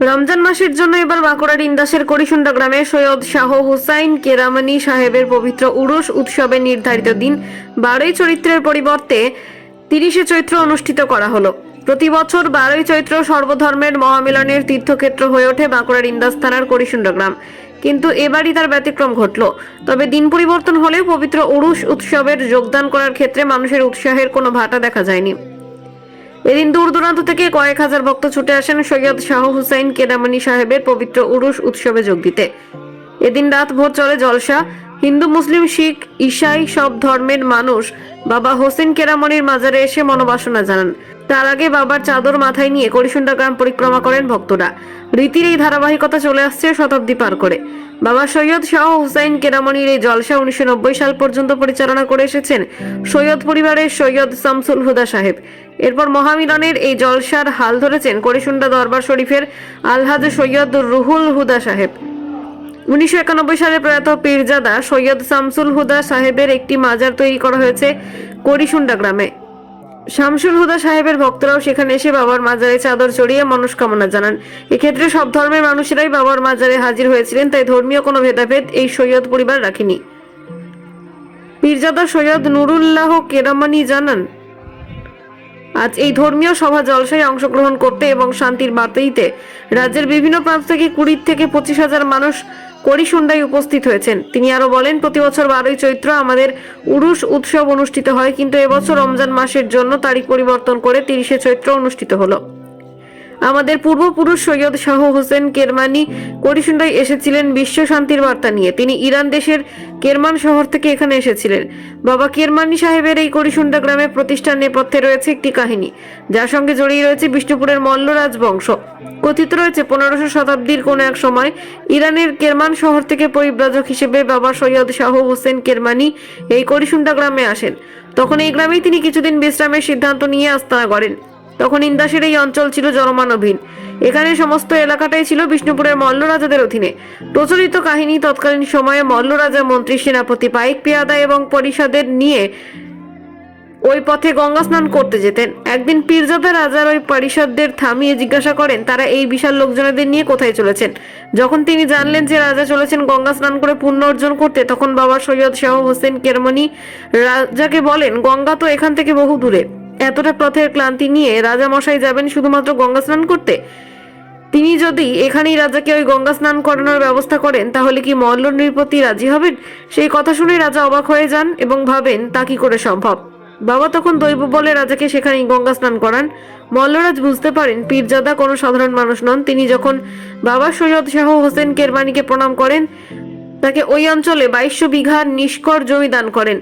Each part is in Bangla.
রমজান মাসের জন্য এবার বাঁকুড়ার ইন্দাসের করিসুন্ডা গ্রামে সৈয়দ শাহ হুসাইন কেরামানি সাহেবের পবিত্র উরুস উৎসবের নির্ধারিত দিন বারোই চরিত্রের পরিবর্তে তিরিশে চৈত্র অনুষ্ঠিত করা হলো। প্রতি বছর বারোই চৈত্র সর্বধর্মের মহামিলনের তীর্থক্ষেত্র হয়ে ওঠে বাঁকুড়ার ইন্দাস থানার করিসুন্ডা গ্রাম। কিন্তু এবারই তার ব্যতিক্রম ঘটল। তবে দিন পরিবর্তন হলেও পবিত্র উরুস উৎসবের যোগদান করার ক্ষেত্রে মানুষের উৎসাহের কোনো ভাটা দেখা যায়নি। এদিন দূর দূরান্ত থেকে কয়েক হাজার ভক্ত ছুটে আসেন সৈয়দ শাহ হুসাইন কেদামানি সাহেবের পবিত্র উরুস উৎসবে যোগ দিতে। এদিন রাত ভোর চলে জলসা। হিন্দু, মুসলিম, শিখ ঈসাই সব ধর্মের মানুষ বাবা হোসেন কেরামনির মাজারে এসে মনোবাসনা জানান। তার আগে বাবার চাদর মাথায় নিয়ে করিসুন্ডা গ্রাম পরিক্রমা করেন ভক্তরা। রীতির এই ধারাবাহিকতা চলে আসছে শতাব্দী পার করে। বাবা সৈয়দ শাহ হুসাইন কেরামনির এই জলসা উনিশশো নব্বই সাল পর্যন্ত পরিচালনা করে এসেছেন সৈয়দ পরিবারের সৈয়দ শামসুল হুদা সাহেব। এরপর মহামিলনের এই জলসার হাল ধরেছেন করিসুন্ডা দরবার শরীফের আলহাজ সৈয়দ রুহুল হুদা সাহেব। উনিশশো একানব্বই সালে প্রয়াত পীরজাদা সৈয়দ শামসুল হুদা সাহেবের একটি মাজার তৈরি করা হয়েছে করিসুন্ডা গ্রামে। শামসুল হুদা সাহেবের ভক্তরাও সেখানে এসে বাবার মাজারে চাদর চড়িয়ে মনস্কামনা জানান। এক্ষেত্রে সব ধর্মের মানুষেরাই বাবার মাজারে হাজির হয়েছিলেন, তাই ধর্মীয় কোনো ভেদাভেদ এই সৈয়দ পরিবার রাখেনি। পীরজাদা সৈয়দ নুরুল্লাহ কেরামানি জানান আজ এই ধর্মীয় সভা জলসায় অংশগ্রহণ করতে এবং শান্তির বার্তা দিতে রাজ্যের বিভিন্ন প্রান্ত থেকে কুড়ি থেকে পঁচিশ হাজার মানুষ করিসুন্ডায় উপস্থিত হয়েছেন। তিনি আরও বলেন, প্রতি বছর বারোই চৈত্র আমাদের উরুষ উৎসব অনুষ্ঠিত হয়, কিন্তু এবছর রমজান মাসের জন্য তারিখ পরিবর্তন করে তিরিশে চৈত্র অনুষ্ঠিত হলো। আমাদের পূর্বপুরুষ সৈয়দ শাহ হোসেন কেরমানি করিসুন্ডায় এসেছিলেন বিশ্ব শান্তির বার্তা নিয়ে। তিনি ইরান দেশের কেরমান শহর থেকে এখানে এসেছিলেন। বাবা কেরমানি সাহেবের এই করিসুন্ডা গ্রামে প্রতিষ্ঠার নেপথ্যে রয়েছে একটি কাহিনী। যার সঙ্গে জড়িয়ে রয়েছে বিষ্ণুপুরের মল্ল রাজবংশ। কথিত রয়েছে, পনেরোশো শতাব্দীর কোনো এক সময় ইরানের কেরমান শহর থেকে পরিব্রাজক হিসেবে বাবা সৈয়দ শাহ হোসেন কেরমানি এই করিসুন্ডা গ্রামে আসেন। তখন এই গ্রামেই তিনি কিছুদিন বিশ্রামের সিদ্ধান্ত নিয়ে আস্তানা করেন তখন ইন্দাসের এই অঞ্চল ছিল জনমানবহীন। এখানে সমস্ত এলাকাটাই ছিল বিষ্ণুপুরের মল্ল রাজাদের অধীনে। প্রচলিত কাহিনী তৎকালীন সময়ে মল্ল রাজা মন্ত্রী, সেনাপতি পাইক পেয়াদা এবং পরিষদের নিয়ে ওই পথে গঙ্গা স্নান করতে যেতেন। একদিন পীরজাদা রাজার ওই পরিষদদের থামিয়ে জিজ্ঞাসা করেন, তারা এই বিশাল লোকজনেদের নিয়ে কোথায় চলেছেন? যখন তিনি জানলেন যে রাজা চলেছেন গঙ্গা স্নান করে পুণ্য অর্জন করতে, তখন বাবা সৈয়দ শাহ হোসেন কেরমনি রাজাকে বলেন, গঙ্গা তো এখান থেকে বহু দূরে। এতটা পথের ক্লান্তি নিয়ে রাজা মশাই যাবেন শুধুমাত্র গঙ্গা স্নান করতে? তিনি যদি এখানেই রাজাকে ওই গঙ্গা স্নান করানোর ব্যবস্থা করেন, তাহলে কি মল্ল নৃপতি রাজি হবেন? সেই কথা শুনে রাজা অবাক হয়ে যান এবং ভাবেন, তা কি করে সম্ভব? বাবা তখন দৈব বলে রাজাকে সেখানেই গঙ্গা স্নান করান। মল্লরাজ বুঝতে পারেন, পীরজাদা কোনো সাধারণ মানুষ নন। তিনি যখন বাবা সৈয়দ শাহ হোসেন কেরবানিকে প্রণাম করেন তাকে ওই অঞ্চলে বাইশশো বিঘা নিষ্কর জমি দান করেন।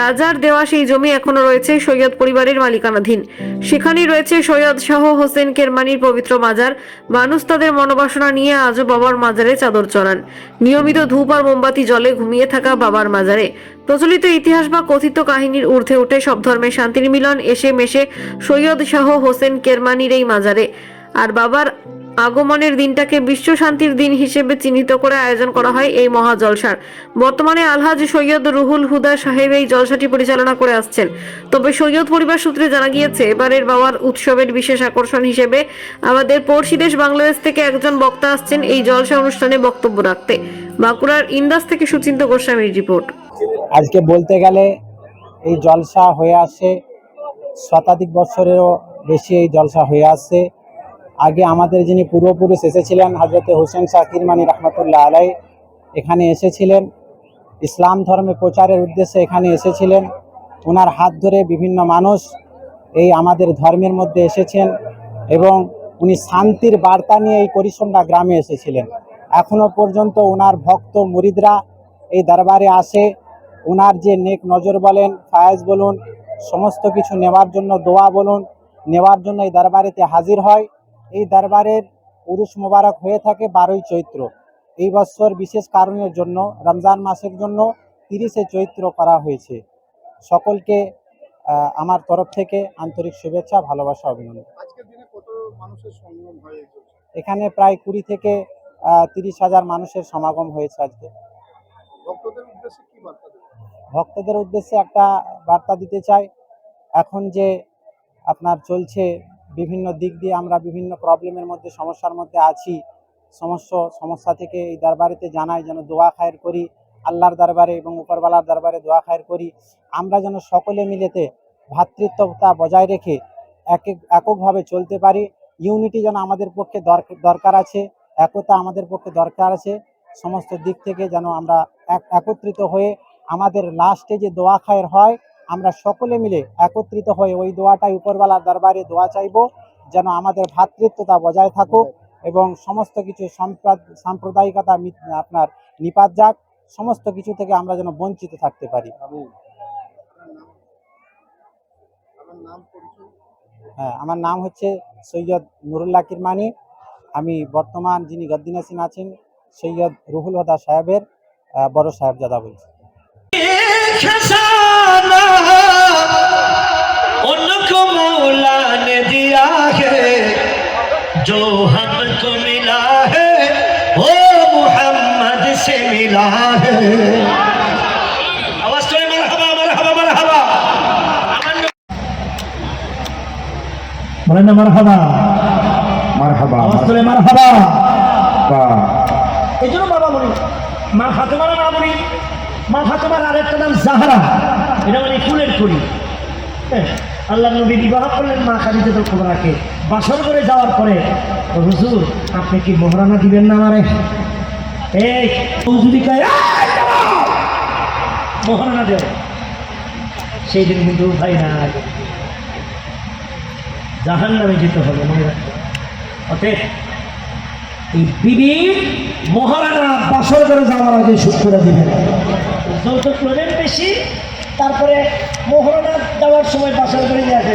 রাজার দেওয়া সেই জমি এখনও রয়েছে সৈয়দ পরিবারের মালিকানাধীন। সেখানেই রয়েছে সৈয়দ শাহ হোসেন কেরমানির পবিত্র মাজার। মানুষ তাদের মনোবাসনা নিয়ে আজও বাবার মাজারে চাদর চড়ান। নিয়মিত ধূপ আর মোমবাতি জলে ঘুমিয়ে থাকা বাবার মাজারে। প্রচলিত ইতিহাস বা কথিত কাহিনীর ঊর্ধ্বে উঠে সব ধর্মের শান্তির মিলন এসে মেশে সৈয়দ শাহ হোসেন কেরমানির এই মাজারে। আর বাবার আগমনের দিনটাকে বিশ্ব শান্তির দিন হিসেবে চিহ্নিত করে আয়োজন করা হয় এই মহা জলসার বর্তমানে আলহাজ সৈয়দ রুহুল হুদা সাহেব এই জলসাটি পরিচালনা করে আসছেন। তবে সৈয়দ পরিবার সূত্রে জানা গিয়েছে, এবারের বাবার উৎসবের বিশেষ আকর্ষণ হিসেবে আমাদের পড়শি দেশ বাংলাদেশ থেকে একজন বক্তা আসছেন এই জলসা অনুষ্ঠানে বক্তব্য রাখতে। বাঁকুড়ার ইন্দাস থেকে সুচিন্ত গোস্বামীর রিপোর্ট। আজকে বলতে গেলে এই জলসা হয়ে আসে শতাধিক বছরেরও বেশি এই জলসা হয়ে আসছে আগে আমাদের যিনি পূর্বপুরুষ এসেছিলেন হজরত হোসেন শাহ কিরমানি রহমতুল্লাহ আলাই এখানে এসেছিলেন। ইসলাম ধর্মে প্রচারের উদ্দেশ্যে এখানে এসেছিলেন। ওনার হাত ধরে বিভিন্ন মানুষ এই আমাদের ধর্মের মধ্যে এসেছেন এবং উনি শান্তির বার্তা নিয়ে এই করিসন্ডা গ্রামে এসেছিলেন। এখনও পর্যন্ত ওনার ভক্ত মুরিদরা এই দরবারে আসে। ওনার যে নেক নজর বলেন, ফায়াজ বলুন, সমস্ত কিছু নেওয়ার জন্য দোয়া বলুন, নেওয়ার জন্য এই দরবারেতে হাজির হয়। এই দরবারের উরুস মোবারক হয়ে থাকে বারোই চৈত্র। এই বছর বিশেষ কারণের জন্য রমজান মাসের জন্য তিরিশে চৈত্র করা হয়েছে। সকলকে আমার তরফ থেকে আন্তরিক শুভেচ্ছা ভালোবাসা অভিনন্দন। এখানে প্রায় কুড়ি থেকে তিরিশ হাজার মানুষের সমাগম হয়েছে আজকে। ভক্তদের উদ্দেশ্যে একটা বার্তা দিতে চাই। এখন যে আপনার চলছে বিভিন্ন দিক দিয়ে আমরা বিভিন্ন প্রবলেমের মধ্যে, সমস্যার মধ্যে আছি। সমস্য সমস্যা থেকে এই দরবারেতে জানাই যেন দোয়া খায়ের করি, আল্লাহর দরবারে এবং উপরওয়ালার দরবারে দোয়া খায়ের করি। আমরা যেন সকলে মিলেতে ভ্রাতৃত্বতা বজায় রেখে এক এককভাবে চলতে পারি। ইউনিটি যেন আমাদের পক্ষে দরক- দরকার আছে, একতা আমাদের পক্ষে দরকার আছে। সমস্ত দিক থেকে যেন আমরা এক- একত্রিত হয়ে আমাদের লাস্টে যে দোয়া খায়ের হয় আমরা সকলে মিলে একত্রিত হয়ে ওই দোয়াটাই উপরওয়ালার দরবারে দোয়া চাইব, যেন আমাদের ভ্রাতৃত্বতা বজায় থাকুক এবং সমস্ত কিছু সম্প্রদ- সাম্প্রদায়িকতা আপনার নিপাত যাক, সমস্ত কিছু থেকে আমরা যেন বঞ্চিত থাকতে পারি। হ্যাঁ আমার নাম হচ্ছে সৈয়দ নুরুল্লাহ কিরমানি আমি বর্তমান যিনি গদ্দিনাসিন আছেন, সৈয়দ রুহুল হদা সাহেবের বড় সাহেবজাদা বলছি। मौला ने दिया है जो हमको मिला है वो मोहम्मद से मिला है आवाज तो मरहबा मरहबा मरहबा বলেন না মারহাবা মারহাবা আওয়াজ তোলে মারহাবা মারহাবা এই জন্য বাবা বলি মা ফাতেমার না বলি মা ফাতেমার আরেকটা নাম জাহারা এটা মানে ফুলের করি হ্যাঁ, আল্লাহ নবী বিবাহ করলেন মা খাদিজা কোবরাকে। বাসর করে যাওয়ার পরে হুজুর, আপনি কি মোহরানা দিবেন না আমারে? এই! মোহরানা দেও। সেই দিন কিন্তু ভাই না জাহান নামে যেতে হবে মনে রাখতে অতএব, এই বিবি মহারানা বাসর করে যাওয়ার আগে সুদ করে দিবেন। যৌতুক নেবেন বেশি তারপরে মহারানা দেওয়ার সময় বাসর করে নিয়ে আসে